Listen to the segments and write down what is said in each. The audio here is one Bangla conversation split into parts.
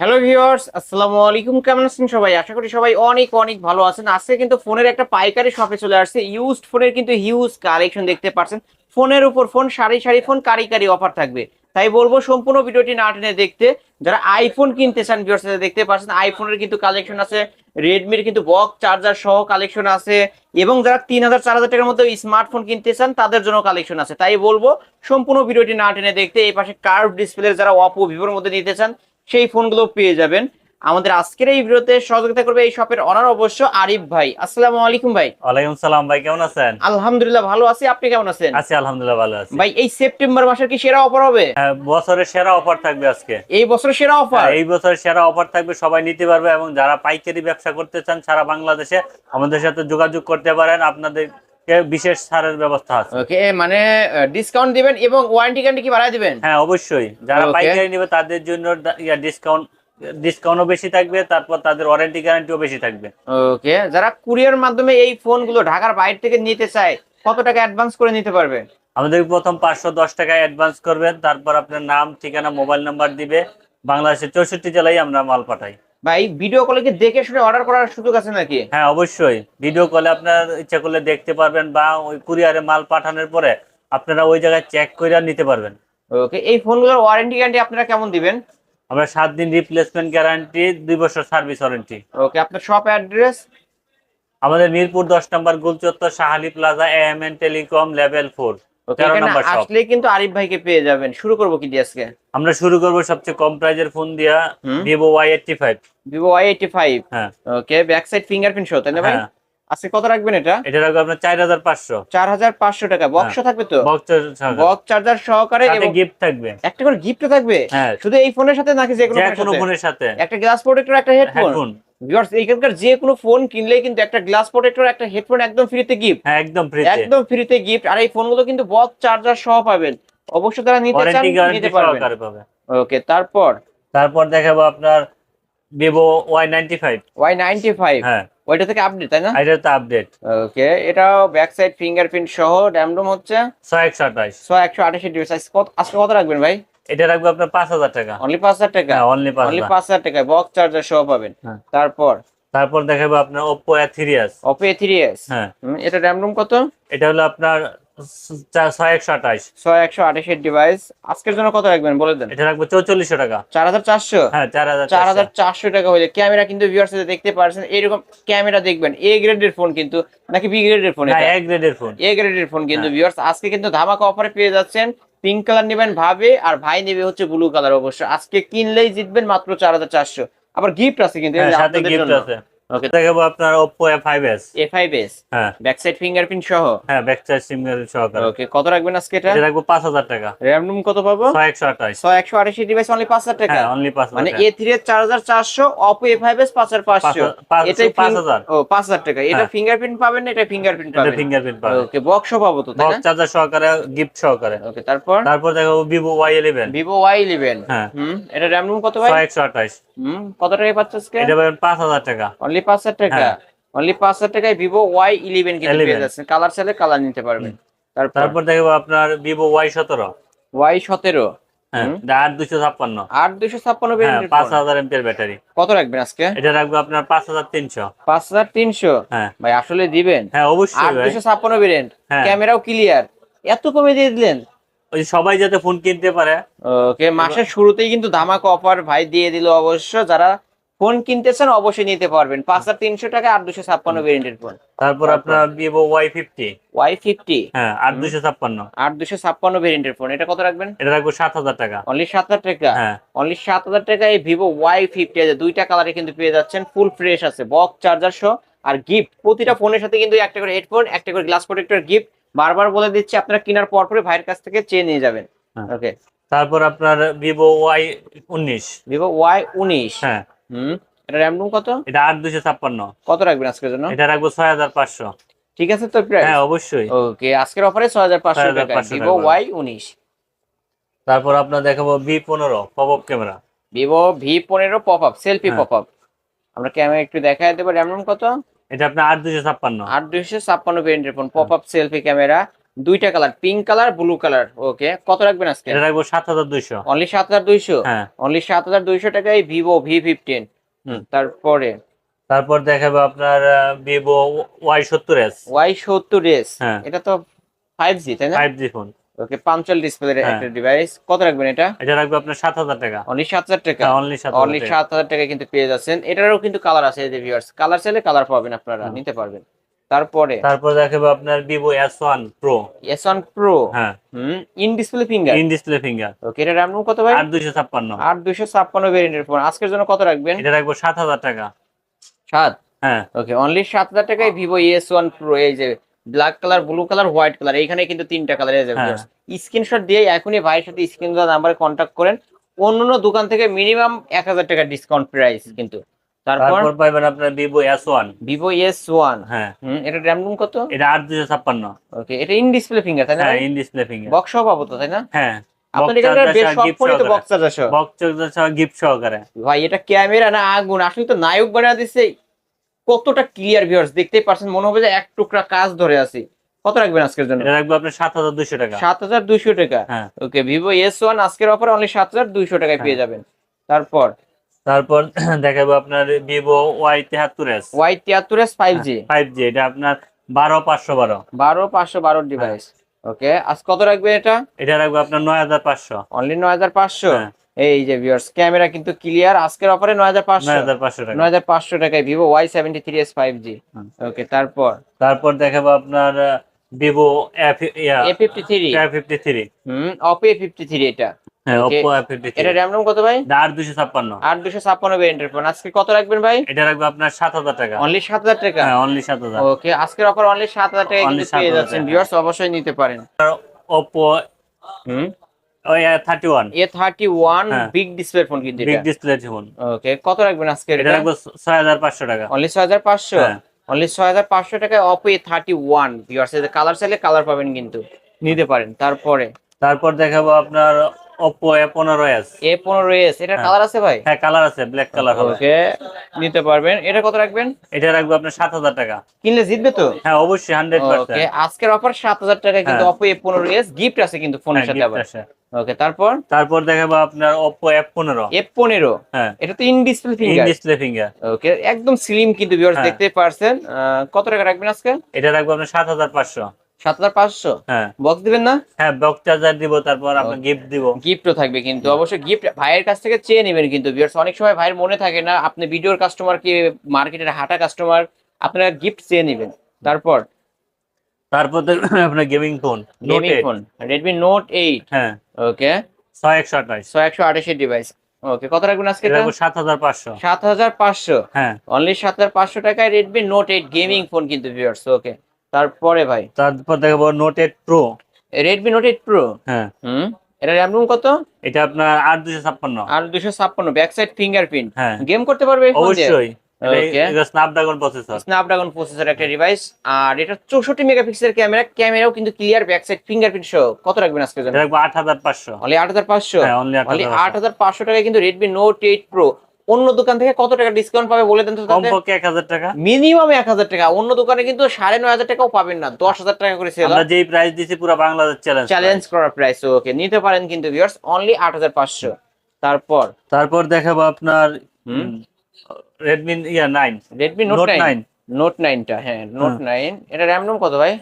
হ্যালো ভিউয়ার্স আসসালামু আলাইকুম কেমন আছেন সবাই? আশা করি সবাই অনেক অনেক ভালো আছেন। আজকে কিন্তু ফোনের একটা পাইকারি শপে চলে আসছে। ইউজড ফোনের কিন্তু হিউজ কালেকশন দেখতে পাচ্ছেন। ফোনের উপর ফোন সারি সারি ফোন কারি কারি অফার থাকবে। তাই বলব, সম্পূর্ণ ভিডিওটি না টেনে দেখতে। যারা আইফোন কিনতে চান ভিউয়ার্স দেখতে পাচ্ছেন আইফোনের কিন্তু কালেকশন আছে। রেডমির কিন্তু বক্স চার্জার সহ কালেকশন আছে। এবং যারা তিন হাজার, চার হাজার টাকার মধ্যে স্মার্টফোন কিনতে চান, তাদের জন্য কালেকশন আছে। তাই বলব, সম্পূর্ণ ভিডিওটি না টেনে দেখতে। এই পাশে কার্ভ ডিসপ্লে যারা অপো ভিভোর মধ্যে নিতে চান সেই ফোনগুলো পেয়ে যাবেন। আমাদের আজকের এই ভিডিওতে সহযোগিতা করবে এই শপের অনার অবশ্য আরিফ ভাই। আসসালামু আলাইকুম ভাই। ওয়ালাইকুম সালাম ভাই কেমন আছেন? আলহামদুলিল্লাহ ভালো আছি। আপনি কেমন আছেন? আছি আলহামদুলিল্লাহ ভালো আছি। ভাই এই সেপ্টেম্বর মাসের কি সেরা অফার হবে? হ্যাঁ, বছরের সেরা অফার থাকবে আজকে। এই বছরের সেরা অফার? হ্যাঁ, এই বছরের সেরা অফার থাকবে সবাই নিতে পারবে এবং যারা পাইকারি ব্যবসা করতে চান সারা বাংলাদেশে আমাদের সাথে যোগাযোগ করতে পারেন। আপনাদের বিশেষ ছাড়ের ব্যবস্থা আছে। ওকে মানে ডিসকাউন্ট দিবেন এবং ওয়ারেন্টি গ্যারান্টি কি বাড়ায় দিবেন? হ্যাঁ অবশ্যই। যারা পাইকারি নেবে তাদের জন্য ডিসকাউন্ট ডিসকাউন্টও বেশি থাকবে তারপর তাদের ওয়ারেন্টি গ্যারান্টিও বেশি থাকবে। ওকে যারা কুরিয়ার মাধ্যমে এই ফোনগুলো ঢাকার বাইরে থেকে নিতে চায় কত টাকা অ্যাডভান্স করে নিতে পারবে? আমাদের প্রথম পাঁচশো দশ টাকা অ্যাডভান্স করবেন তারপর আপনার নাম ঠিকানা মোবাইল নাম্বার দিবে। বাংলাদেশের চৌষট্টি জেলায় আমরা মাল পাঠাই। ভাই ভিডিও কলে কি দেখে শুনে অর্ডার করার সুযোগ আছে নাকি? হ্যাঁ অবশ্যই। ভিডিও কলে আপনার ইচ্ছা করলে দেখতে পারবেন বা ওই কুরিয়ারে মাল পাঠানোর পরে আপনারা ওই জায়গায় চেক করে নিতে পারবেন। ওকে এই ফোনগুলোর ওয়ারেন্টি গ্যারান্টি আপনারা কেমন দিবেন? আমরা সাত দিন রিপ্লেসমেন্ট গ্যারান্টি দুই বছর সার্ভিস ওয়ারেন্টি ওকে আপনার শপ অ্যাড্রেস আমাদের মিরপুর দশ number Gulchattar Shahali plaza M N telecom level four okay number shop আসলে কিন্তু আরিফ ভাইকে পেয়ে যাবেন। শুরু করব কি দিয়ে আজকে? আমরা শুরু করব সবচেয়ে কম প্রাইজের ফোন দিয়া। Vivo Y eighty five Vivo Y eighty five হ্যাঁ। Okay back side fingerprint show তাই না ভাই? হ্যাঁ। আজকে কত রাখবেন এটা? এটা রাখব আপনার চার হাজার পাঁচশো। চার হাজার পাঁচশো টাকা বক্স থাকবে তো? বক্স বক্স চার্জার সহকারে গিফট থাকবে। একটা করে গিফট থাকবে? হ্যাঁ। শুধু এই ফোনের সাথে নাকি যে কোনো ফোনের সাথে? ফোনের সাথে। একটা গ্লাস প্রোটেক্টর একটা হেডফোন ভিউয়ার্স এইখানকার যে কোনো ফোন কিনলেই কিন্তু একটা গ্লাস প্রোটেক্টর একটা হেডফোন একদম ফ্রিতে গিফট হ্যাঁ একদম ফ্রিতে একদম ফ্রিতে গিফট আর এই ফোনগুলো কিন্তু বক্স চার্জার সহ পাবেন। অবশ্যই তারা নিতে চান নিতে পারবেন। ওকে তারপর? তারপর দেখাবো আপনার Vivo Y ninety five Y ninety five হ্যাঁ। ওইটা থেকে আপডেট তাই না? এটা তো আপডেট ওকে এটাও ব্যাক সাইড ফিঙ্গারপ্রিন্ট সহ র্যামডম হচ্ছে। ছয় একশো ডিভাইস ডিভাইস কত আজকে কত রাখবেন ভাই? এটা রাখব আপনার পাঁচ হাজার টাকা। অনলি পাঁচ হাজার টাকা? অনলি 5000 অনলি হাজার। পাঁচ হাজার টাকায় বক্স চার্জার সহ পাবেন। হ্যাঁ। তারপর? তারপর দেখাবো আপনার এস অপো থ্রি এস হ্যাঁ। এটা র্যামডম কত? এটা হলো আপনার ছ- চা- ছয় একশো আঠাশ। ছয় একশো আঠাশের ডিভাইস আজকের জন্য কত রাখবেন? বলে দেন। এটা রাখব চৌচল্লিশশো টাকা। চার হাজার চারশো? হ্যাঁ চার হাজার চার হাজার চারশো টাকা ক্যামেরা কিন্তু ভিউয়ার্স দেখতে পারছেন। এরকম ক্যামেরা দেখবেন। এ গ্রেডের ফোন কিন্তু নাকি বি গ্রেডের ফোন এক গ্রেডের ফোন এ গ্রেডের ফোন কিন্তু হ্যাঁ। ভিউয়ার্স আজকে কিন্তু ধামাকা অফারে পেয়ে যাচ্ছেন। পিঙ্ক কালার নেবেন ভাবে আর ভাই নেবে হচ্ছে ব্লু কালার অবশ্য। আজকে কিনলেই জিতবেন মাত্র চার হাজার চারশো। আবার গিফট আছে কিন্তু সাথে গিফট আছে। ওকে দেখাবো আপনার এ ফাইভ এস হ্যাঁ। ব্যাক সাইড ফিঙ্গারপ্রিন্ট সহ? হ্যাঁ ব্যাক চার্জ সিম সহকারে। ওকে কত রাখবেন আজকে এটা? এটা রাখব পাঁচ হাজার টাকা। র্যাম রুম কত পাবো? ডিভাইস অনলি পাঁচ হাজার টাকা? হ্যাঁ অনলি পাঁচ মানে হাজার এ থ্রি এর চার হাজার চারশো অপো এ ফাইভ এস পাঁচ হাজার পাঁচশো। পাঁচ- এটাই পাঁচ ফিং- হাজার। ও পাঁচ হাজার টাকা। এটা হ্যাঁ। ফিঙ্গারপ্রিন্ট পাবেন না এটা ফিঙ্গারপ্রিন্ট এটা ফিঙ্গারপ্রিন্ট পাবে ওকে বক্সও পাবো তো তাই বক্স চার্জার সহকারে গিফট সহকারে। ওকে তারপর? তারপর দেখাবো ইলেভেন ভিভো ওয়াই ইলেভেন হ্যাঁ। হুম এটা র্যাম রুম কত ভাই? ছয় একশো আঠাশ। হুম কত টাকায় পাচ্ছে আজকে? এটা পাবেন পাঁচ হাজার টাকা। অনলি পাঁচ হাজার টাকা। হ্যাঁ। অনলি পাঁচ হাজার টাকায় ভিভো ওয়াই ইলেভেন কিন্তু পেয়ে যাচ্ছেন। কালার চাইলে কালার নিতে পারবেন। তারপর? দেখব আপনার ভিভো ওয়াই সতেরো। ওয়াই সতেরো। হ্যাঁ হুম। এটা আট দুশো ছাপ্পান্ন। আট দুশো ছাপ্পান্ন হ্যাঁ পাঁচ হাজার ব্যাটারি। কত রাখবেন আজকে? এটা রাখব আপনার পাঁচ হাজার তিনশো। পাঁচ হাজার তিনশো? হ্যাঁ। ভাই আসলে দিবেন। হ্যাঁ অবশ্যই আট দুশো ছাপ্পান্ন ভেরিয়েন্ট হ্যাঁ। ক্যামেরাও ক্লিয়ার এত কমে দিয়ে দিলেন। ওই সবাই যাতে ফোন কিনতে পারে। ওকে মাসের শুরুতেই কিন্তু ধামাকা অফার ভাই দিয়ে দিল অবশ্য। যারা ফোন কিনতেছেন অবশ্যই নিতে পারবেন। পাঁচ হাজার তিনশো টাকা আট দুশো ছাপ্পান্ন ভেরিয়েন্টের ফোন। তারপর আপনার Vivo Y fifty Y fifty হ্যাঁ আট দুশো ছাপ্পান্ন। আট দুশো ছাপ্পান্ন ভেরিয়েন্টের ফোন। এটা কত রাখবেন? এটা রাখব সাত হাজার টাকা। অনলি সাত হাজার টাকা? হ্যাঁ। অনলি সাত হাজার টাকায় ভিভো ওয়াই ফিফটি আছে দুইটা কালারে কিন্তু পেয়ে যাচ্ছেন ফুল ফ্রেশ আছে বক্স চার্জার সহ। আর গিফট প্রতিটা ফোনের সাথে কিন্তু একটা করে হেডফোন একটা করে গ্লাস প্রোটেক্টর গিফট বারবার বলে দিচ্ছি আপনারা কেনার পর পরে ভাইয়ের কাছ থেকে চেয়ে নিয়ে যাবেন। হ্যাঁ। ওকে তারপর আপনার ভিভো ওয়াই উনিশ। ভিভো ওয়াই উনিশ। হ্যাঁ। হুম? এটা র্যাম রুম কত? এটা আট দুশো ছাপ্পান্ন। কত রাখবেন আজকের জন্য? এটা রাখব ছয় হাজার পাঁচশো। ঠিক আছে তো প্রাইস হ্যাঁ অবশ্যই। ওকে আজকের অফারে ছয় হাজার পাঁচশো টাকা। 6,500 ভিভো টাকা। ওয়াই উনিশ। তারপর আপনার দেখাবো বি পনেরো pop up camera Vivo V পনেরো পপ আপ সেলফি হ্যাঁ। পপ আপ আমরা ক্যামেরা একটু দেখাই দেবো র্যাম রুম কত? এটা আপনার আট দুশো ছাপ্পান্ন। আট দুইশো ছাপ্পান্ন ভেরিয়েন্টের phone pop up selfie camera দুইটা colour pink colour blue colour okay কত রাখবেন আজকে? এটা রাখব সাত হাজার দুইশো। অনলি সাত হাজার দুইশো? হ্যাঁ। অনলি সাত হাজার দুইশো টাকায় ভিভো ভি ফিফটিন হুম। তারপরে? তারপর দেখাবো আপনার ভিভো ওয়াই সত্তর এস ওয়াই সত্তর এস হ্যাঁ। এটা তো ফাইভ জি তাই না? Five G phone okay punch hole display. একটা ডিভাইস কত রাখবেন এটা? এটা রাখব আপনার সাত হাজার টাকা। অনলি সাত হাজার টাকা। অনলি সাত অনলি সাত হাজার টাকা কিন্তু পেয়ে যাচ্ছেন। এটারও কিন্তু কালার আছে এই যে ভিউয়ার্স কালার চাইলে কালার পাবেন আপনারা নিতে পারবেন। তারপরে? তারপর দেখাবো আপনার one pro S one pro হ্যাঁ। হুম in display finger in display finger okay এটা র্যাম কত ভাই? আট দুইশো ছাপ্পান্ন। আট দুইশো ছাপ্পান্ন ভেরিয়েন্টের ফোন আজকের জন্য কত রাখবেন? এটা রাখব সাত হাজার টাকা। সাত? হ্যাঁ। ওকে অনলি সাত হাজার টাকায় ভিভো এস ওয়ান প্রো এই যে black colour blue colour white colour এইখানে কিন্তু তিনটা কালার হ্যাঁ। স্ক্রিনশট দিয়ে এখনই ভাইয়ের সাথে স্ক্রিন নাম্বারে কন্ট্যাক্ট করেন। অন্য অন্য দোকান থেকে মিনিমাম এক হাজার টাকা ডিসকাউন্ট প্রাইস কিন্তু। তারপর? পাইবেন আপনার Vivo S one Vivo S one হ্যাঁ। এটা র্যাম রুম কত? এটা আট দুইশো ছাপ্পান্ন। ওকে এটা ইন ডিসপ্লে ফিঙ্গার তাই না? হ্যাঁ ইন ডিসপ্লে ফিঙ্গার বক্স সহ পাবো তো তাই না? হ্যাঁ ভাই এটা ক্যামেরা না আগুন? আসলে তো নায়ক বানা কতটা ক্লিয়ার ভিউয়ার্স দেখতেই পারছেন মনে হবে যে এক টুকরা কাজ ধরে আছি। কত রাখবেন আজকের জন্য? রাখব আপনার সাত হাজার দুইশো টাকা। সাত হাজার দুইশো টাকা। হ্যাঁ। ওকে ভিভো এস ওয়ান আজকের অফার অনলি সাত হাজার দুইশো টাকায় পেয়ে যাবেন। তারপর? তারপর দেখাবো আপনার ভিভো ওয়াই তেহাত্তর এস ওয়াই তিয়াত্তর S five G five G এটা আপনার বারো পাঁচশো বারো। বারো পাঁচশো বারো ডিভাইস ওকে আজ কত রাখবে এটা? এটা রাখব আপনার নয় হাজার পাঁচশো। অনলি নয় হাজার পাঁচশো? হ্যাঁ। এই যে ভিউয়ার্স ক্যামেরা কিন্তু ক্লিয়ার আজকের অফারে নয় হাজার পাঁচশো। নয় হাজার পাঁচশো টাকা। নয় হাজার পাঁচশো টাকায় Vivo Y seventy three S five G হুম। ওকে তারপর? তারপর দেখাবো আপনার Vivo F A fifty three fifty three hmm Oppo A fifty three এটা। হ্যাঁ এটা কত ভাই? ভেরিয়েন্টের ফোন। আজকে রাখবেন ভাই? এটা রাখব আপনার টাকা। অনলি সাত হাজার টাকা? হ্যাঁ অনলি ওকে আজকের অফার অনলি সাত হাজার টাকা কিন্তু পেয়ে যাচ্ছেন ভিউয়ার্স অবশ্যই নিতে পারেন। ওপো হুম? ওই thirty one A thirty one হ্যাঁ। বিগ ডিসপ্লে ফোন কিন্তু বিগ এটা। ফোন ওকে কত রাখবেন আজকে ছয় হাজার পাঁচশো টাকা। অনলি ছয় হাজার পাঁচশো? হ্যাঁ। অনলি ছয় হাজার পাঁচশো টাকায় Oppo A thirty one colour চাইলে কালার পাবেন কিন্তু। নিতে পারেন তারপরে। তারপর দেখাবো আপনার এটা হ্যাঁ। কালার আছে ভাই? হ্যাঁ কালার আছে ব্ল্যাক কালার হবে। ওকে নিতে পারবেন। এটা কত রাখবেন? এটা রাখব আপনার সাত হাজার টাকা। কিনলে জিতবে তো? হ্যাঁ অবশ্যই ওকে আজকের অফার টাকা কিন্তু হ্যাঁ। অপো গিফট আছে কিন্তু ফোনের সাথে আবার। আছে। ওকে তারপর? তারপর দেখাবো আপনার ওপো এফ পনেরো এফ পনেরো হ্যাঁ। এটা তো in display in finger display finger okay একদম স্লিম কিন্তু ভিউয়ার্স হ্যাঁ। দেখতে পারছেন। কত টাকা রাখবেন আজকে? এটা রাখব আপনার সাত হাজার পাঁচশো। সাত হাজার পাঁচশো? হ্যাঁ। বক্স দিবেন না? হ্যাঁ বক্স চার্জার দিব তারপর আপনার গিফট দিব। গিফটও থাকবে কিন্তু। অবশ্যই গিফট ভাইয়ের কাছ থেকে চেয়ে নেবেন কিন্তু ভিউয়ার্স অনেক সময় ভাইয়ের মনে থাকে না আপনি ভিডিওর কাস্টমার কি মার্কেটের হাঁটা কাস্টমার আপনারা গিফট চেয়ে নেবেন। তারপর? তারপর আপনার gaming phone gaming phone Redmi Note eight হ্যাঁ। ওকে ছয় একশো আঠাশ। ছয় একশো আঠাশের ডিভাইস ওকে কত রাখবেন আজকে সাত হাজার পাঁচশো। সাত হাজার পাঁচশো। হ্যাঁ। অনলি সাত হাজার পাঁচশো টাকায় Redmi Note eight gaming phone কিন্তু ভিউয়ার্স ওকে তারপরে ভাই? তারপর দেখাবো Note eight pro Redmi Note eight pro হ্যাঁ। হুম। এটা র্যাম রুম কত? এটা আপনার আট দুশো ছাপ্পান্ন। আর দুশো ছাপ্পান্ন ব্যাক সাইড ফিঙ্গারপ্রিন্ট হ্যাঁ। গেম করতে পারবে অবশ্যই। স্ন্যাপড্রাগন প্রসেসর স্ন্যাপড্রাগন প্রসেসর একটা ডিভাইস আর এটা চৌষট্টি মেগাপিক্সেল ক্যামেরা ক্যামেরাও কিন্তু ক্লিয়ার ব্যাক সাইড ফিঙ্গারপ্রিন্ট সহ। কত রাখবেন আজকে আট হাজার পাঁচশো। অনলি আট হাজার পাঁচশো? হ্যাঁ অনলি আট হাজার আট হাজার পাঁচশো টাকায় কিন্তু রেডমি নোট এইট প্রো অন্য দোকান থেকে কত টাকা ডিসকাউন্ট পাবে বলে দেন তো কমপক্ষে এক হাজার টাকা। মিনিমাম এক হাজার টাকা। অন্য দোকানে কিন্তু সাড়ে নয় হাজার টাকাও পাবেন না। দশ হাজার টাকা করে সেল আমরা যেই প্রাইস দিছি পুরো বাংলাদেশ চ্যালেঞ্জ চ্যালেঞ্জ করার প্রাইস ওকে নিতে পারেন কিন্তু ভিউয়ার্স অনলি আট হাজার পাঁচশো। তারপর? তারপর দেখাবো আপনার। রেডমি ইয়া nine Redmi Note Note nine nine Note নাইনটা হ্যাঁ নোট নাইন এটা র্যাম রোম কত ভাই?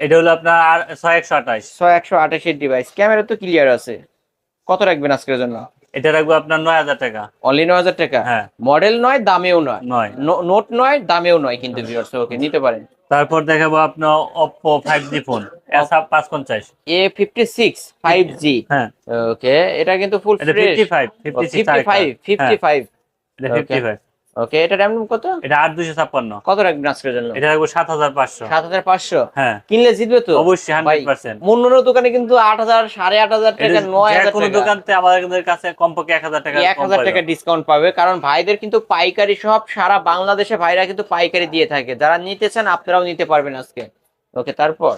এটা হলো আপনার আর ছয় একশো আঠাশ। ছয় একশো আঠাশের ডিভাইস ক্যামেরা তো ক্লিয়ার আছে। কত রাখবেন আজকের জন্য? এটা রাখব আপনার নয় হাজার টাকা। অনলি নয় হাজার টাকা? হ্যাঁ। মডেল নয় দামেও নয়? নয়। নোট নয় দামেও নয় কিন্তু ভিউয়ার্স ওকে নিতে পারেন। তারপর দেখাবো আপনার Oppo five G phone S পাঁচ পঞ্চাশ A fifty six five G হ্যাঁ। ওকে এটা কিন্তু full fresh fifty five fifty fifty five fifty five এটা ফিফটি ফাইভ ওকে এটা র্যাম কত? এটা আট দুশো ছাপ্পান্ন। কত রাখবেন আজকের জন্য? এটা রাখব সাত হাজার পাঁচশো। সাত হাজার পাঁচশো? হ্যাঁ। কিনলে জিতবে তো? অবশ্যই ভাই, হান্ড্রেড পার্সেন্ট দোকানে কিন্তু আট হাজার সাড়ে আট হাজার টাকা নয় হাজার কোনো দোকানতে আমাদের কাছে কমপক্ষে এক হাজার টাকা এক হাজার টাকা ডিসকাউন্ট পাবে কারণ ভাইদের কিন্তু পাইকারি সব সারা বাংলাদেশে ভাইরা কিন্তু পাইকারি দিয়ে থাকে। যারা নিতে চান আপনারাও নিতে পারবেন আজকে। ওকে তারপর?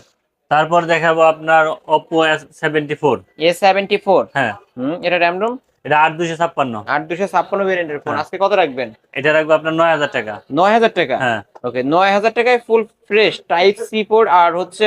তারপর দেখাবো আপনার Oppo S seventy four A seventy four হ্যাঁ। হুম এটা র্যাম রোম এটা আট দুশো ছাপ্পান্ন। আট দুশো ছাপ্পান্ন ভেরিয়েন্টের ফোন হ্যাঁ। আজকে কত রাখবেন? এটা রাখব আপনার নয় হাজার টাকা। নয় হাজার টাকা? হ্যাঁ। ওকে নয় হাজার টাকায় full fresh type C port আর হচ্ছে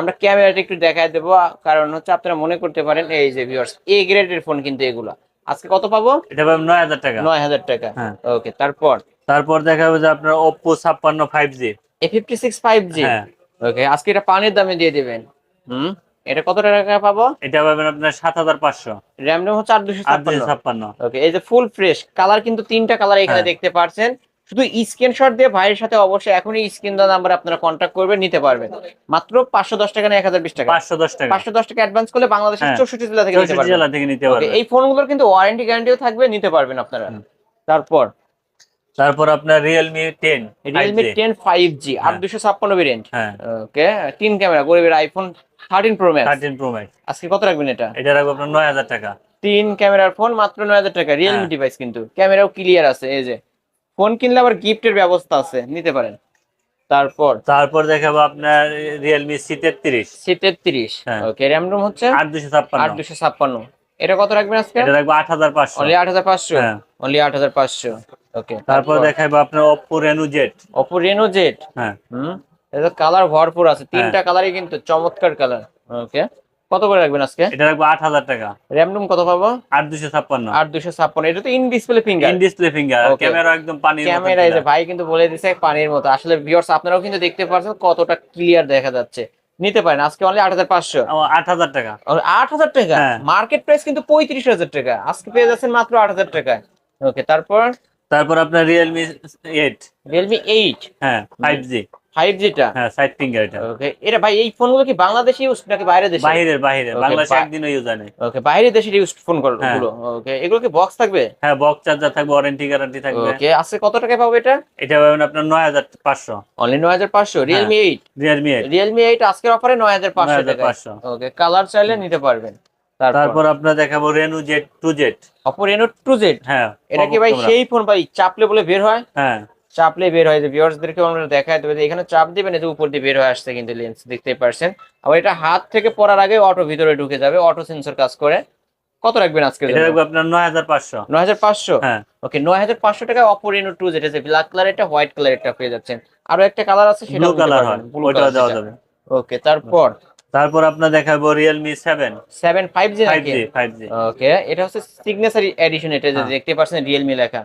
আমরা ক্যামেরাটা একটু দেখায় দেবো কারণ হচ্ছে আপনারা মনে করতে পারেন এই যে ভিউয়ার্স এ গ্রেডের ফোন কিন্তু এগুলো। আজকে কত পাবো? এটা পাবেন নয় হাজার টাকা। নয় হাজার টাকা। হ্যাঁ। ওকে তারপর? তারপর দেখা যাবে যে আপনার ওপ্পো ছাপ্পান্ন five G A fifty six five G হ্যাঁ। ওকে আজকে এটা পানির দামে দিয়ে দিবেন। হুম? এটা কত টাকা পাবো? এটা পাবেন আপনার সাত হাজার পাঁচশো। র্যাম রোম হচ্ছে আট দুশো ছাপ্পান্ন। ওকে এই যে ফুল ফ্রেশ কালার কিন্তু তিনটা কালার এখানে হ্যাঁ। দেখতে পাচ্ছেন শুধু স্ক্রিনশট দিয়ে ভাইয়ের সাথে অবশ্যই এখনই স্ক্রিন দেওয়া নাম্বার আপনারা কন্ট্যাক্ট করবেন নিতে পারবেন। মাত্র পাঁচশো দশ টাকা না এক হাজার বিশ টাকা? পাঁচশো দশ টাকা। পাঁচশো দশ টাকা অ্যাডভান্স করলে বাংলাদেশের হ্যাঁ। চৌষট্টি জেলা থেকে নিতে চৌষট্টি পারবেন। জেলা থেকে নিতে পারবেন। এই ফোনগুলোর কিন্তু ওয়ারেন্টি গ্যারান্টিও থাকবে নিতে পারবেন আপনারা। তারপর তারপর আপনার Realme 10 Realme 10 5G 856 রেঞ্জ ওকে তিন ক্যামেরা গরিবের iPhone 13 pro max 13 pro max আজকে কত রাখবেন এটা? এটা রাখব আপনার 9000 টাকা। তিন ক্যামেরার ফোন মাত্র 9000 টাকা হ্যাঁ। Realme ডিভাইস কিন্তু। ক্যামেরাও ক্লিয়ার আছে এই যে। ফোন কিনলে আবার গিফটের ব্যবস্থা আছে নিতে পারেন। তারপর? তারপর দেখাবো আপনার Realme C33 C33 ওকে RAM ROM হচ্ছে 8256 8256 এটা কত রাখবেন আজকে? এটা রাখব আট হাজার পাঁচশো। অনলি আট হাজার পাঁচশো? হ্যাঁ। অনলি আট হাজার পাঁচশো। ওকে তারপর দেখাবো আপনার Oppo Reno Z Oppo Reno Z হ্যাঁ। হুম এটা কালার ভরপুর আছে। তিনটা কালারই কিন্তু চমৎকার কালার ওকে কত করে রাখবেন আজকে? এটা রাখব আট হাজার টাকা। র্যাম রুম কত পাবো? আট দুশো ছাপ্পান্ন। আট দুশো ছাপ্পান্ন। এটা তো in display finger in display finger camera একদম পানির মতো ক্যামেরা এই যে ভাই কিন্তু বলে দিছে পানির মতো। আসলে ভিউয়ার্স আপনারাও কিন্তু দেখতে পাচ্ছেন কতটা ক্লিয়ার দেখা যাচ্ছে। নিতে পারেন। আজকে অনলি আট হাজার পাঁচশো। আট হাজার টাকা। আট হাজার টাকা? হ্যাঁ। মার্কেট প্রাইস কিন্তু পঁয়ত্রিশ হাজার টাকা। আজকে পেয়ে যাচ্ছেন মাত্র আট হাজার টাকায় ওকে তারপর? তারপর আপনার রিয়েলমি এইট রিয়েলমি এইট হ্যাঁ ফাইভ জি ফাইভ জিটা হ্যাঁ সাইড ফিঙ্গার এটা। ওকে এটা ভাই এই ফোনগুলো কি বাংলাদেশে ইউজ নাকি বাইরে দেশে? বাংলাদেশে একদিনও ইউজ হয়। ওকে বাইরে ইউজ ফোনগুলো। ওকে এগুলো কি বক্স থাকবে? হ্যাঁ বক্স চার্জার থাকবে ওয়ারেন্টি গ্যারান্টি থাকবে। ওকে আজকে কত টাকায় পাবো এটা? এটা পাবেন আপনার অনলি আজকের অফারে টাকা ওকে কালার চাইলে নিতে পারবেন। তারপর? তারপর আপনার দেখাবো Reno Z two Z Oppo Reno two Z হ্যাঁ এটা কি ভাই সেই ফোন ভাই চাপলে বলে বের হয়? হ্যাঁ। চাপলে বের হয় যে ভিউয়ার্সদেরকে আমরা দেখায় দেবে যে এখানে চাপ দিবেন যে উপর দিয়ে বের হয়ে আসছে কিন্তু লেন্স দেখতেই পারছেন। আবার এটা হাত থেকে পড়ার আগে অটো ভিতরে ঢুকে যাবে অটো সেন্সর কাজ করে। কত রাখবেন আজকে এটা রাখব আপনার নয় হাজার পাঁচশো। নয় হাজার পাঁচশো? হ্যাঁ। ওকে নয় হাজার পাঁচশো টাকা অপো রেনো টু যেটা আছে ব্ল্যাক কালার এটা হোয়াইট কালার এটা পেয়ে যাচ্ছেন। আরও একটা কালার আছে সেটা ব্লু কালার হয় দেওয়া যাবে। ওকে তারপর? তারপর আপনার দেখাবো Realme seven seven five G five নাকি জি ফাইভ জি ওকে এটা হচ্ছে সিগনেচার এডিশন এটা যে হ্যাঁ। দেখতে পাচ্ছেন রিয়েলমি লেখা।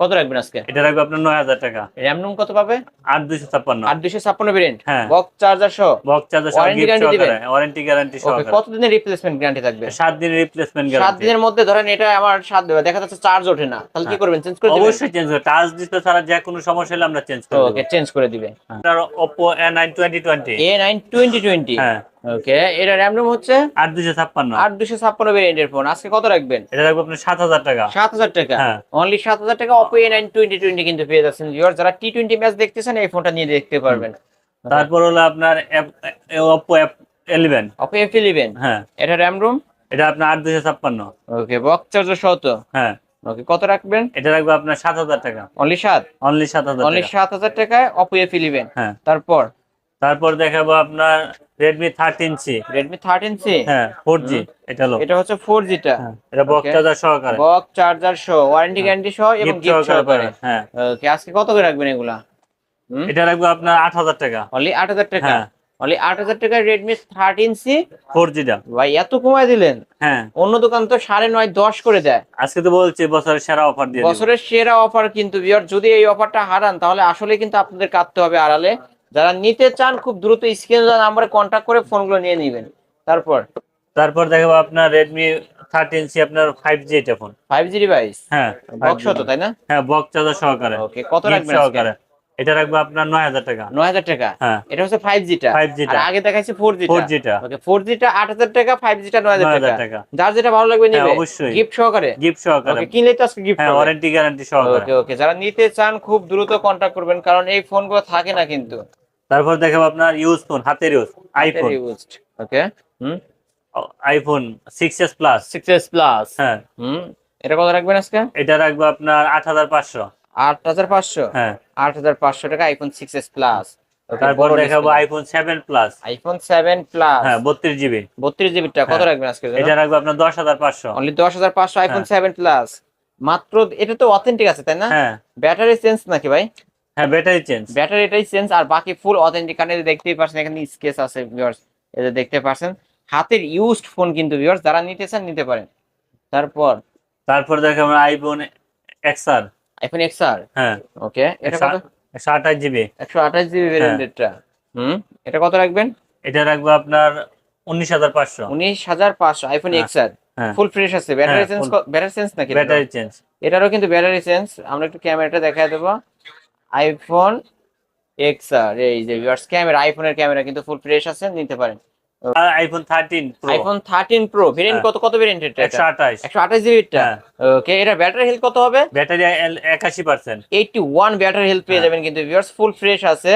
কত রাখবেন আজকে? এটা রাখব আপনার নয় হাজার টাকা। র্যাম রুম কত পাবে? আট দুশো ছাপ্পান্ন। আট দুশো ছাপ্পান্ন ভেরিয়েন্ট হ্যাঁ। বক্স চার্জার সহ? বক্স চার্জার Warranty guarantee দিবেন? ওয়ারেন্টি গ্যারান্টি ওকে সহকারে। কতদিনের রিপ্লেসমেন্ট গ্যারান্টি থাকবে? সাত দিনের রিপ্লেসমেন্ট সাত গ্যারান্টি দিনের মধ্যে ধরেন এটা আমার সাত দেবে দেখা যাচ্ছে চার্জ ওঠে না। তাহলে কি হ্যাঁ। করবেন? চেঞ্জ করে দিবেন? অবশ্যই চেঞ্জ হবে টাচ ডিসপ্লে ছাড়া যে কোনো সমস্যা হলে আমরা চেঞ্জ করব ওকে চেঞ্জ করে দিবে আপনার Oppo A9 2020 A nine twenty twenty হ্যাঁ। ওকে এটা র্যাম রুম হচ্ছে? আট দুশো ছাপ্পান্ন। আট দুশো ছাপ্পান্ন ভেরিয়েন্টের ফোন আজকে কত রাখবেন? এটা রাখব সাত হাজার টাকা। সাত হাজার টাকা? হ্যাঁ। অনলি সাত হাজার টাকা Oppo A nine twenty twenty কিন্তু পেয়ে যাচ্ছেন ভিউয়ার যারা টি টোয়েন্টি ম্যাচ দেখতেছেন এই ফোনটা নিয়ে দেখতে পারবেন। তারপর হলো আপনার ইলেভেন অপো এফ ইলেভেন হ্যাঁ। এটা র্যাম রুম এটা আপনার আট দুশো ছাপ্পান্ন। ওকে বক্স চার্জার সহ তো? হ্যাঁ। ওকে কত রাখবেন? এটা রাখব আপনার সাত হাজার টাকা। অনলি সাত? অনলি সাত হাজার অনলি টাকা। সাত হাজার টাকায় অপো এফ ইলেভেন হ্যাঁ। তারপর? তারপর দেখাবো আপনার Redmi thirteen C Redmi thirteen C হ্যাঁ ফোর জি এটা হলো। এটা হচ্ছে ফোর জিটা হ্যাঁ, এটা Okay. চার্জার সহকারে। বক্স চার্জার সহ ওয়ারেন্টি গ্যারান্টি সহ এবং গিফট সহকারে। হ্যাঁ। ওকে আজকে কত করে রাখবেন এগুলা? এটা রাখব আপনার আট হাজার টাকা। অনলি আট হাজার টাকা? হ্যাঁ। অনলি আট হাজার টাকা রেডমি থার্টিন সি ফোর জিটা ভাই এত কমায় দিলেন? হ্যাঁ। অন্য দোকান তো সাড়ে নয় দশ করে দেয়। আজকে তো বলছি বছরের সেরা অফার দিয়ে বছরের সেরা অফার কিন্তু যদি এই অফারটা হারান তাহলে আসলে কিন্তু আপনাদের কাটতে হবে আড়ালে। যারা নিতে চান খুব দ্রুত স্ক্রিন নাম্বারে কন্ট্যাক্ট করে ফোনগুলো নিয়ে নেবেন। তারপর? তারপর দেখাবো আপনার রেডমি থার্টিন সি আপনার ফাইভ জি এটা ফোন ফাইভ জি ডিভাইস হ্যাঁ বক্স হতো তাই না? হ্যাঁ বক্স চার্জার সহকারে। ওকে কত রাখবেন সহকারে। এটা রাখব আপনার নয় হাজার টাকা। নয় হাজার টাকা? হ্যাঁ। এটা হচ্ছে ফাইভ জিটা 5G টা। আর আগে দেখাচ্ছি ফোর জিটা ফোর জিটা ওকে ফোর জিটা আট হাজার টাকা ফাইভ জিটা নয় হাজার টাকা। যার যেটা ভালো লাগবে হ্যাঁ, নিবে। অবশ্যই। গিফট সহকারে? গিফট সহকারে। ওকে কিনলে তো আজকে গিফট হ্যাঁ ওয়ারেন্টি গ্যারান্টি সহকারে। ওকে ওকে যারা নিতে চান খুব দ্রুত কন্ট্যাক্ট করবেন কারণ এই ফোনগুলো থাকে না কিন্তু। তারপর দেখাবো আপনার ইউজ ফোন হাতের ইউজ আইফোন ওকে হুম? IPhone six S plus six S plus হ্যাঁ। হুম? এটা কত রাখবেন আজকে? এটা রাখব আপনার আট হাজার পাঁচশো। আট হাজার পাঁচশো? হ্যাঁ। আট হাজার পাঁচশো টাকা আইফোন সিক্স এস প্লাস তারপর দেখাবো iPhone seven plus iPhone seven plus হ্যাঁ বত্রিশ জিবি বত্রিশ জিবি টাকা কত হ্যাঁ। রাখবেন আজকে এটা রাখব আপনার দশ হাজার পাঁচশো। অনলি দশ হাজার পাঁচশো আইফোন সেভেন প্লাস মাত্র এটা তো অথেন্টিক আছে তাই না? হ্যাঁ। ব্যাটারি চেঞ্জ নাকি ভাই? হ্যাঁ ব্যাটারি চেঞ্জ ব্যাটারিটাই চেঞ্জ আর বাকি ফুল অথেন্টিক দেখতেই পাচ্ছেন এখানে স্কেচ আছে ভিউয়ার্স যে দেখতে পাচ্ছেন হাতের ইউজড ফোন কিন্তু ভিউয়ার্স যারা নিতে চান নিতে পারেন। তারপর? তারপর দেখো আমরা আইফোন এক্সআর আইফোন এক্সআর হ্যাঁ। ওকে এটা কত? একশো আঠাশ জিবি একশো আঠাশ জিবি ভ্যারিয়েন্টটা হুম এটা কত রাখবেন? এটা রাখব আপনার উনিশ হাজার পাঁচশো। উনিশ হাজার পাঁচশো আইফোন এক্সআর ফুল ফ্রেশ আছে। ব্যাটারি চেঞ্জ ব্যাটারি চেঞ্জ নাকি? ব্যাটারি চেঞ্জ এটারও কিন্তু ব্যাটারি চেঞ্জ আমরা একটু ক্যামেরাটা দেখাই দেবো। আইফোন এক্সআর এই যে ভিউয়ার্স ক্যামেরা আইফোনের ক্যামেরা কিন্তু ফুল ফ্রেশ আছে নিতে পারেন। IPhone thirteen pro iPhone thirteen pro variant হ্যাঁ। কত কত ভেরিয়েন্ট এটা? একশো আঠাশ। একশো আঠাশ হ্যাঁ। ওকে এটা ব্যাটারি হেলথ কত হবে? ব্যাটারি একাশি percent eighty one battery health পেয়ে হ্যাঁ। যাবেন কিন্তু ভিউয়ার্স ফুল ফ্রেশ আছে।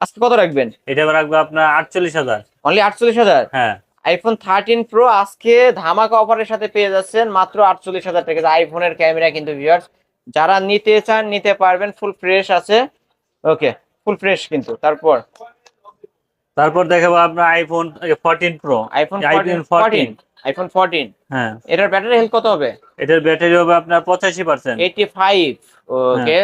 আজকে কত রাখবেন? এটা রাখব আপনার আটচল্লিশ হাজার। অনলি আটচল্লিশ হাজার? হ্যাঁ। আইফোন থার্টিন প্রো আজকে ধামাকা অফারের সাথে পেয়ে যাচ্ছেন মাত্র আটচল্লিশ হাজার টাকা। আইফোনের ক্যামেরা কিন্তু ভিউয়ার্স যারা নিতে চান নিতে পারবেন। ফুল ফ্রেশ আছে। ওকে ফুল ফ্রেশ কিন্তু। তারপর? তারপর দেখাবো আপনার iPhone fourteen pro iPhone iPhone fourteen fourteen iPhone fourteen হ্যাঁ। এটার ব্যাটারি হেলথ কত হবে? এটার ব্যাটারি হবে আপনার পঁচাশি পার্সেন্ট এইটি ফাইভ ওকে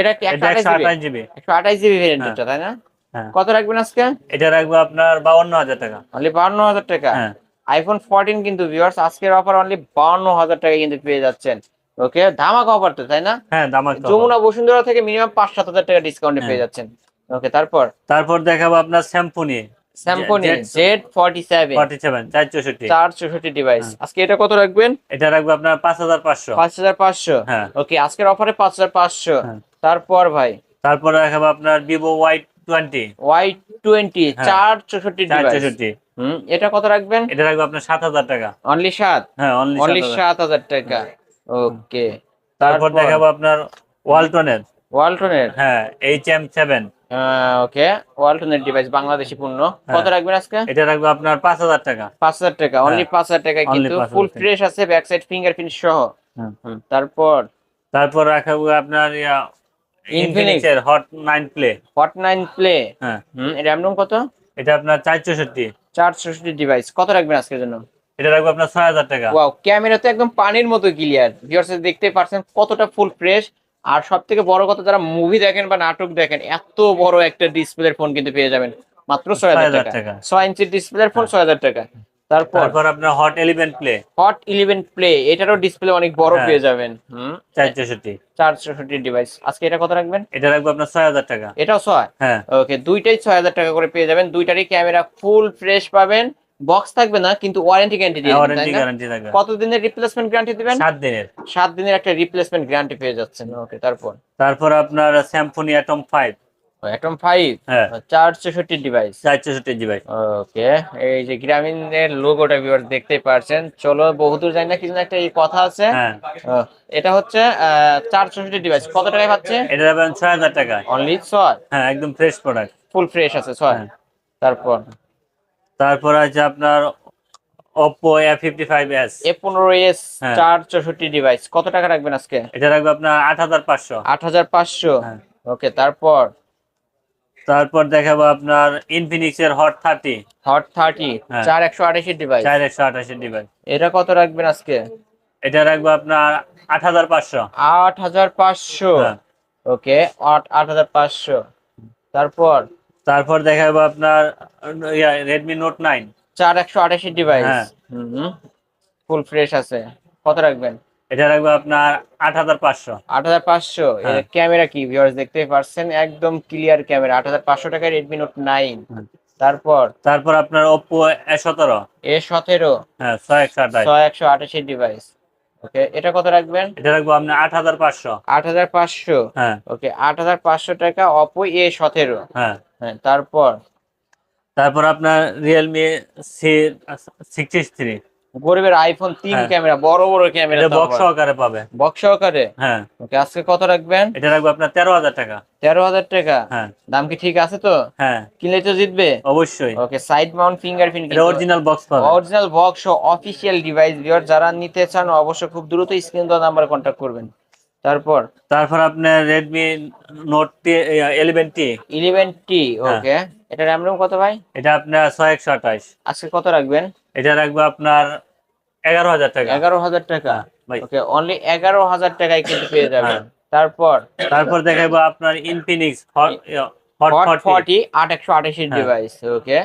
এটা কি এটা একশো একশো আঠাশ আঠাশ জিবি একশো আঠাশ জিবি ভেরিয়েন্টটা তাই না? হ্যাঁ। কত রাখবেন আজকে? এটা রাখব আপনার বাউন্ন হাজার টাকা। অনলি বাউন্ন হাজার টাকা? হ্যাঁ। আইফোন ফোরটিন কিন্তু ভিউয়ার্স আজকের অফার অনলি বাউন্ন হাজার টাকা কিন্তু পেয়ে যাচ্ছেন। ওকে? ধামাকা অফার তো তাই না? হ্যাঁ দামাক তো যমুনা বসুন্ধরা থেকে মিনিমাম পাঁচ সাত হাজার টাকা ডিসকাউন্টে হ্যাঁ। পেয়ে যাচ্ছেন। ওকে তারপর? তারপর দেখাবো আপনার স্যাম্পুনি Symphony Z forty seven forty seven চার চৌষট্টি। চার চৌষট্টি ডিভাইস হ্যাঁ। আজকে এটা কত রাখবেন? এটা রাখব আপনার পাঁচ হাজার পাঁচশো। পাঁচ হাজার পাঁচশো। হ্যাঁ। ওকে আজকের অফারে পাঁচ হাজার পাঁচশো। হ্যাঁ। তারপর ভাই? তারপরে দেখাবো আপনার হ্যাঁ। চার চৌষট্টি চার ডিভাইস চৌষট্টি। হুম এটা কত রাখবেন? এটা রাখব আপনার সাত হাজার টাকা। অনলি সাত? হ্যাঁ অনলি অনলি সাত হাজার। টাকা। ওকে। তারপর দেখাবো আপনার ওয়ালটনের। ওয়ালটনের? হ্যাঁ এইচ এম ওকে। ওয়ালটনের ডিভাইস বাংলাদেশি পণ্য। হ্যাঁ। কত রাখবেন আজকে? এটা রাখব আপনার পাঁচ হাজার টাকা। পাঁচ হাজার টাকা। অনলি হ্যাঁ। পাঁচ হাজার টাকা কিন্তু ফুল ফ্রেশ আছে ব্যাক সাইড ফিঙ্গারপ্রিন্ট সহ। তারপর? তারপর রাখাবো আপনার। ইনফিনিক্স এর hot nine play hot nine play হ্যাঁ। র্যাম রোম কত? এটা আপনার চার চৌষট্টি চার চৌষট্টি ডিভাইস কত রাখবেন আজকের জন্য? এটা রাখব আপনার ছয় হাজার টাকা। ওয়াও ক্যামেরা তো একদম পানির মতো ক্লিয়ার ভিউয়ার্স দেখতে পারছেন কতটা ফুল ফ্রেশ আর সব থেকে বড় কথা যারা মুভি দেখেন বা নাটক দেখেন এত বড় একটা ডিসপ্লের ফোন কিন্তু পেয়ে যাবেন। মাত্র ছয় হাজার 6,000 টাকা। ছয় ইঞ্চির ডিসপ্লের ফোন ছয় হাজার টাকা। তারপর? আপনার hot play hot eleven play এটারও ডিসপ্লে অনেক বড় হ্যাঁ। পেয়ে যাবেন। ডিভাইস আজকে এটা কত রাখবেন? এটা রাখব আপনার ছয় হাজার টাকা। এটাও ছয়? হ্যাঁ। ওকে দুইটাই ছয় হাজার টাকা করে পেয়ে যাবেন। দুইটারই ক্যামেরা ফুল ফ্রেশ পাবেন। বক্স থাকবে না কিন্তু ওয়ারেন্টি গ্যারান্টি দিয়ে দিবেন, ওয়ারেন্টি গ্যারান্টি থাকবে। কতদিনের রিপ্লেসমেন্ট গ্যারান্টি দিবেন? সাত দিনের। সাত দিনের একটা রিপ্লেসমেন্ট গ্যারান্টি পেয়ে যাচ্ছেন। ওকে তারপর? তারপর আপনার স্যামফোনি অ্যাটম ফাইভ একদম ফাইভ হ্যাঁ। চার চৌষট্টি ডিভাইস চার চৌষট্টি ওকে এই যে গ্রামীণের লোগোটা ভিউয়ার দেখতে পারছেন। চলো বহুদূর যাই না কিছু একটা এই কথা আছে। হ্যাঁ। এটা হচ্ছে আহ, চার চৌষট্টি ডিভাইস কত টাকায় পাচ্ছে? এটা ছয় হাজার টাকা। অনলি ছয়? হ্যাঁ একদম ফ্রেশ প্রোডাক্ট ফুল ফ্রেশ আছে ছয়। হ্যাঁ। তারপর? তারপর আছে আপনার এস হ্যাঁ। চার চৌষট্টি ডিভাইস কত টাকা রাখবেন আজকে? এটা রাখবে আপনার আট হাজার পাঁচশো। আট হাজার পাঁচশো? হ্যাঁ। ওকে তারপর? তারপর দেখাবো আপনার ইনফিনিক্স এর হট থার্টি হট থার্টি হ্যাঁ। চার একশো আঠাশি ডিভাইস চার একশো আঠাশি ডিভাইস এটা কত রাখবেন আজকে? এটা রাখব আপনার আট হাজার পাঁচশো। আট হাজার পাঁচশো। হ্যাঁ। ওকে আট আট হাজার পাঁচশো। তারপর? তারপর দেখাবো আপনার রেডমি নোট নাইন চার একশো আঠাশি ডিভাইস। ফুল ফ্রেশ আছে। কত রাখবেন? এটা রাখব আপনার আট হাজার পাঁচশো। আট হাজার পাঁচশো। ক্যামেরা কি ভিউয়ার্স দেখতেই পারছেন? একদম ক্লিয়ার ক্যামেরা আট হাজার পাঁচশো টাকায় রেডমি নোট নাইন তারপর? তারপর আপনার ওপো এ সতেরো। এ সতেরো। হ্যাঁ ছয় একশো আঠাশ। ছয় একশো আঠাশি ডিভাইস ওকে এটা কত রাখবেন? এটা রাখব আপনার আট হাজার পাঁচশো। আট হাজার পাঁচশো? হ্যাঁ। ওকে আট হাজার পাঁচশো টাকা অপো এ সতেরো। হ্যাঁ। হ্যাঁ তারপর? তারপর আপনার রিয়েলমি সি সিক্সটি থ্রি গরিবের আইফোন তিন হ্যাঁ। ক্যামেরা বড় বড় ক্যামেরা বক্স সহকারে পাবে। বক্স সহকারে? হ্যাঁ। ওকে আজকে কত রাখবেন? এটা রাখব আপনার তেরো হাজার টাকা। তেরো হাজার টাকা? হ্যাঁ। দাম কি ঠিক আছে তো? হ্যাঁ। কিনলে তো জিতবে? অবশ্যই। ওকে সাইড মাউন্ট ফিঙ্গারপ্রিন্ট এটা অরিজিনাল বক্স পাবে। Original box official device viewer যারা নিতে চান অবশ্যই খুব দ্রুত স্ক্রিন দেওয়া নাম্বারে কন্ট্যাক্ট করবেন। তারপর? তারপর আপনার Redmi note eleven T eleven T. Okay এটা র্যাম রোম কত ভাই? এটা আপনার ছয় একশো আঠাশ। আজকে কত রাখবেন? এটা রাখব আপনার এগারো হাজার টাকা। এগারো হাজার টাকা। ওকে অনলি এগারো হাজার টাকায় কিন্তু পেয়ে যাবেন। হ্যাঁ। তারপর? তারপর দেখাবো আপনার Infinix hot hot forty forty আট একশো আঠাশের হ্যাঁ। ডিভাইস ওকে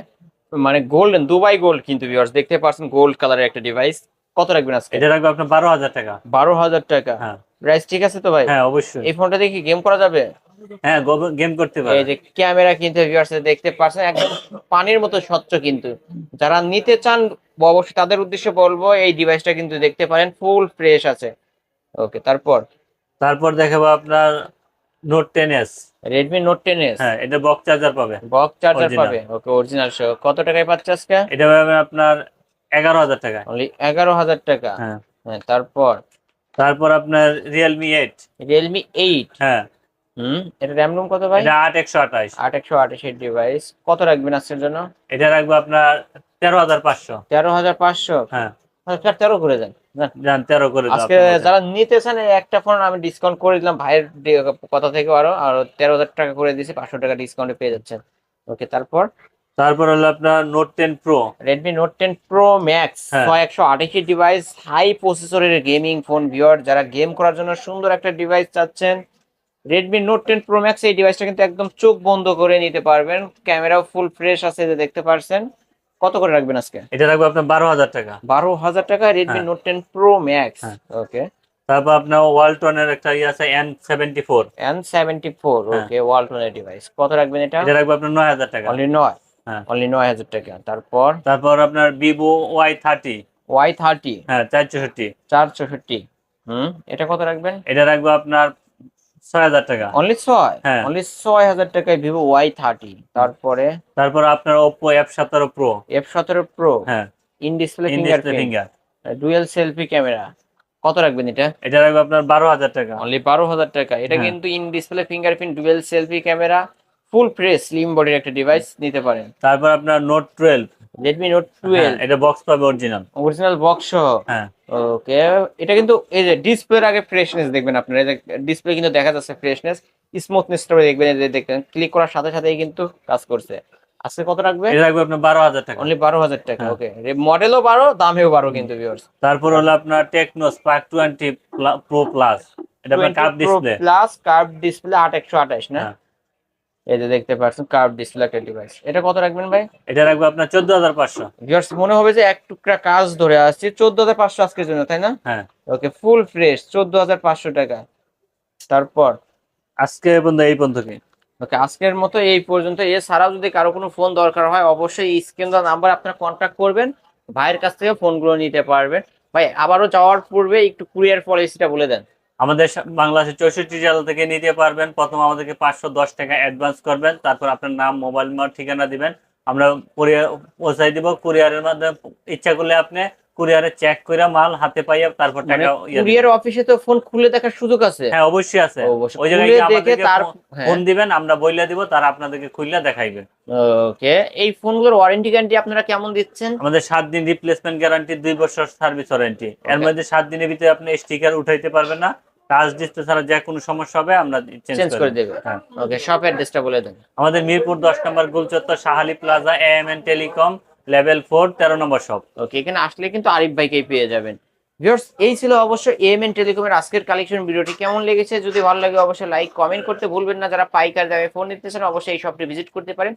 মানে গোল্ডেন দুবাই গোল্ড কিন্তু ভিউয়ার্স দেখতে পাচ্ছেন গোল্ড কালারের একটা ডিভাইস কত রাখবেন আজকে? এটা রাখব আপনার বারো হাজার টাকা। বারো হাজার টাকা। হ্যাঁ। প্রাইস ঠিক আছে তো ভাই? হ্যাঁ অবশ্যই। এই ফোনটা দেখি গেম করা যাবে? হ্যাঁ গেম করতে এই যে ক্যামেরা কিন্তু ভিউয়ার্স দেখতে পাচ্ছেন একদম পানির মতো স্বচ্ছ কিন্তু। যারা নিতে চান অবশ্যই তাদের উদ্দেশ্যে বলব এই ডিভাইসটা কিন্তু দেখতে পারেন ফুল ফ্রেশ আছে। ওকে তারপর? তারপর দেখাবো আপনার note ten S Redmi note ten S হ্যাঁ এটা বক্স চার্জার পাবে। বক্স চার্জার পাবে। ওকে অরিজিনাল সহ। কত টাকায় পাচ্ছে আজকে? এটা পাবে আপনার এগারো হাজার টাকা অনলি এগারো হাজার টাকা। হ্যাঁ। হ্যাঁ তারপর? তারপর আপনার রিয়েলমি এইট রিয়েলমি এইট হ্যাঁ। হুম? এটা র্যাম রুম কত ভাই? এটা ডিভাইস কত রাখবেন আজকের জন্য? এটা রাখব আপনার হ্যাঁ। করে যান করে আজকে যারা নিতে চান একটা ফোন আমি ডিসকাউন্ট করে দিলাম। ভাইয়ের কথা থেকে আরও। আর তেরো হাজার টাকা করে দিয়েছি পাঁচশো টাকা ডিসকাউন্টে পেয়ে যাচ্ছেন। ওকে তারপর? তারপর হলো আপনার note ten pro Redmi note ten pro max. ছয় একশো আঠাশি ডিভাইস হাই প্রসেসরের গেমিং ফোন ভিওর যারা গেম করার জন্য সুন্দর একটা ডিভাইস চাচ্ছেন Redmi note ten pro max এই ডিভাইসটা কিন্তু একদম চোখ বন্ধ করে নিতে পারবেন। ক্যামেরাও ফুল ফ্রেশ আছে যে দেখতে পারছেন। কত করে রাখবেন আজকে? এটা রাখব আপনার বারো হাজার টাকা। বারো হাজার টাকা রেডমি হ্যাঁ। নোট টেন প্রো ম্যাক্স হ্যাঁ। ওকে তারপর আপনার ওয়ালটনের একটা ইয়ে আছে N seventy four N seventy four হ্যাঁ। ওকে ওয়ালটনের ডিভাইস কত রাখবেন এটা? এটা রাখব আপনার নয় হাজার টাকা। অনলি নয়? হ্যাঁ। অনলি নয় হাজার টাকা। তারপর? তারপর আপনার Vivo Y thirty Y thirty হ্যাঁ চার চৌষট্টি চার চৌষট্টি হুম এটা কত রাখবেন? এটা রাখব আপনার 6000 টাকা। অনলি হ্যাঁ। অনলি 6000 টাকায় তারপরে? তারপর আপনার in display finger selfie camera কত রাখবেন এটা? এটা টাকা। অনলি 12000 টাকা। এটা হ্যাঁ। কিন্তু in display fingerprint selfie camera full fresh slim বডির একটা ডিভাইস নিতে পারেন। তারপর আপনার নোট 12 Redmi Note 12 হ্যাঁ, এটা বক্স পাবে অরিজিনাল অরিজিনাল বক্স সহ? হ্যাঁ। ওকে এটা কিন্তু এই যে ডিসপ্লের আগে ফ্রেশনেস দেখবেন আপনারা। এই যে ডিসপ্লে কিন্তু দেখা যাচ্ছে ফ্রেশনেস স্মুথনেসটা দেখবেন এই যে দেখবেন ক্লিক করার সাথে সাথেই কিন্তু কাজ করছে। আজকে কত রাখবে? এটা রাখবে আপনার 12000 টাকা। অনলি 12000 টাকা ওকে রে মডেলও 12 দামেও 12 কিন্তু ভিউয়ার্স তারপর হলো আপনার টেকনো স্পার্ক 20 প্রো প্লাস এটা আপনার curve display plus curve display 8128 না? হ্যাঁ। এই যে দেখতে পাচ্ছেন কার্ভ ডিসপ্লে একটা ডিভাইস এটা কত রাখবেন ভাই? এটা রাখব আপনার চোদ্দ হাজার পাঁচশো। ভিউয়ার্স মনে হবে যে এক টুকরা কাজ ধরে আসছে চোদ্দ হাজার পাঁচশো আজকের জন্য তাই না? হ্যাঁ। ওকে ফুল ফ্রেশ চোদ্দ হাজার পাঁচশো টাকা। তারপর? আজকে পর্যন্ত এই পর্যন্ত ওকে আজকের মতো এই পর্যন্ত। এছাড়াও যদি কারও কোনো ফোন দরকার হয় অবশ্যই স্ক্রিন নাম্বার আপনারা কন্ট্যাক্ট করবেন। ভাইয়ের কাছ থেকে ফোনগুলো নিতে পারবেন। ভাই আবারও যাওয়ার পূর্বে একটু কুরিয়ার পলিসিটা বলে দেন। আমাদের বাংলাদেশের চৌষট্টি জেলা থেকে নিতে পারবেন। প্রথম আমাদেরকে পাঁচশো দশ টাকা অ্যাডভান্স করবেন। তারপর আপনার নাম মোবাইল নাম্বার ঠিকানা দিবেন। আমরা কুরিয়ার পৌঁছাই দিব। কুরিয়ারের মাধ্যমে ইচ্ছা করলে আপনি কুরিয়ারে চেক করে মাল হাতে পাইয়া তারপর মানে টাকা কুরিয়ার অফিসে তো ফোন খুলে দেখার সুযোগ আছে? হ্যাঁ অবশ্যই আছে। ওই জায়গায় আমাদেরকে ফোন- হ্যাঁ। দিবেন আমরা বইলা দিব তারা আপনাদেরকে খুললে দেখাইবে। ওকে এই ফোনগুলোর ওয়ারেন্টি গ্যারান্টি আপনারা কেমন দিচ্ছেন? আমাদের সাত দিন রিপ্লেসমেন্ট গ্যারান্টি দুই বছর সার্ভিস ওয়ারেন্টি এর মধ্যে সাত দিনের ভিতরে আপনি স্টিকার উঠাইতে পারবেন না। টাচ ডিসপ্লে ছাড়া যে কোনো সমস্যা হবে আমরা চেঞ্জ করে দেবে। ওকে শপ অ্যাড্রেসটা বলে দেন। আমাদের মিরপুর দশ নম্বর গুলচত্বর Shahali plaza M N telecom level four তেরো নম্বর শপ ওকে এখানে আসলে কিন্তু আরিফ ভাইকেই পেয়ে যাবেন। ভিউয়ার্স এই ছিল অবশ্য এএমএন টেলিকমের আজকের কালেকশন ভিডিওটি। কেমন লেগেছে? যদি ভালো লাগে অবশ্যই লাইক কমেন্ট করতে ভুলবেন না। যারা পাইকার দামে ফোন নিতে চান অবশ্যই এই শপটি ভিজিট করতে পারেন।